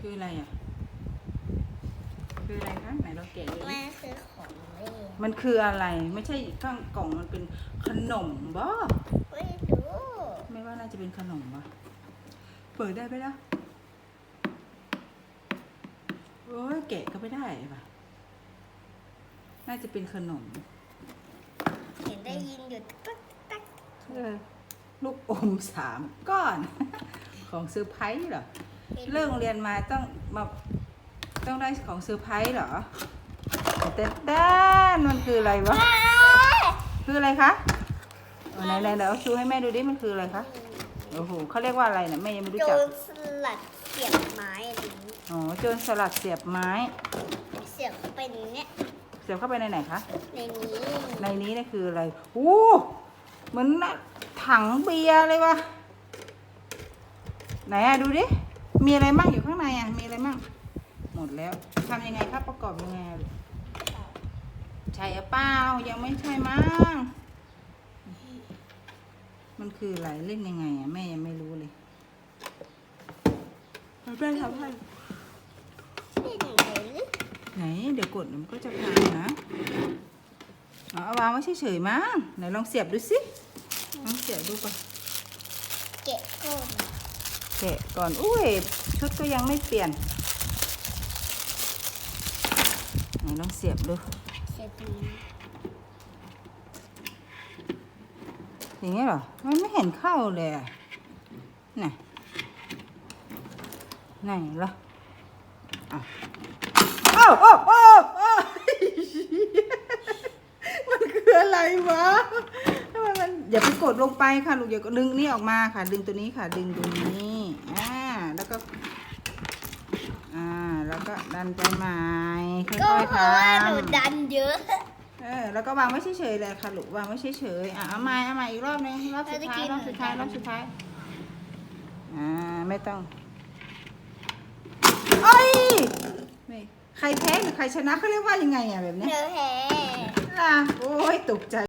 คืออะไรอะ คืออะไรคะไหนเราแกะดูดิมันคือของเล่นมันคืออะไร ไม่ใช่ข้างกล่องมันเป็นขนมบ่ไม่รู้ไม่ว่าน่าจะเป็นขนมบ่เปิดได้ไหมล่ะโอ้ยแกะก็ไม่ได้ป่ะน่าจะเป็นขนม เห็นได้ยินอยู่ตักตักเออลูกอมสามก้อน ของเซอร์ไพรส์เหรอ เลิกโรงเรียนมาต้องมาต้องได้ของเซอร์ไพรส์เหรอเต้นเต้นมันคืออะไรวะ คืออะไรคะเอาไหนไหนเดี๋ยวเอาชูให้แม่ดูดิมันคืออะไรคะโอ้โหเขาเรียกว่าอะไรเนี่ยแม่ยังไม่รู้โจจักรสลัดเสียบไม้อะไรอย่างนี้อ๋อโจรสลัดเสียบไม้ เสียบเข้าไปในเนี้ยเสียบเข้าไปในไหนคะในนี้ในนี้นี่คืออะไรโอ้เหมือนถังเบียร์เลยวะไหนอะดูดิ มีอะไรมั่งอยู่ข้างในอะมีอะไรมั่ง หมดแล้วทำยังไงครับประกอบยังไงอะลูกใช่หรือเปล่ายังไม่ใช่มั้ง มันคืออะไรเล่นยังไงอะแม่ยังไม่รู้เลยแม่ทำให้นี่ไหนหรือไหนเดี๋ยวกดมันก็จะพังนะเอาเอาวางไว้เฉยๆมั้งไหนลองเสียบดูสิลองเสียบดูก่อนเกะก้น แกะก่อน อุ้ย ชุดก็ยังไม่เปลี่ยน ไหนลองเสียบดู เสียบตรงนี้อย่างนี้เหรอ มันไม่เห็นเข้าเลยอะไหนไหนล่ะอะเอ้โอ้โอ้โอ้มันคืออะไรวะทำไมมันอย่าไปกดลงไปค่ะลูกอย่ากดดึงนี่ออกมาค่ะ ดึงตัวนี้ค่ะ ดึงตรงนี้ อ่าแล้วก็ อ่า แล้วก็ดันไปใหม่ค่ก็อยเพๆทราะว่าหนูำดันเยอะเออแล้วก็วางไว้เฉยๆเลยค่ะลูกวางไว้เฉยๆอะเอาใหม่เอาใหม่อีกรอบนึงรอบสุดท้ายรอบสุดท้ายรอบสุดท้ายอ่าไม่ต้องเอ้ยไม่ใครแพ้หรือใครชนะเขาเรียกว่ายังไงอะแบบเนี้ยเนื้อแท้อะโอ้ยตกใจ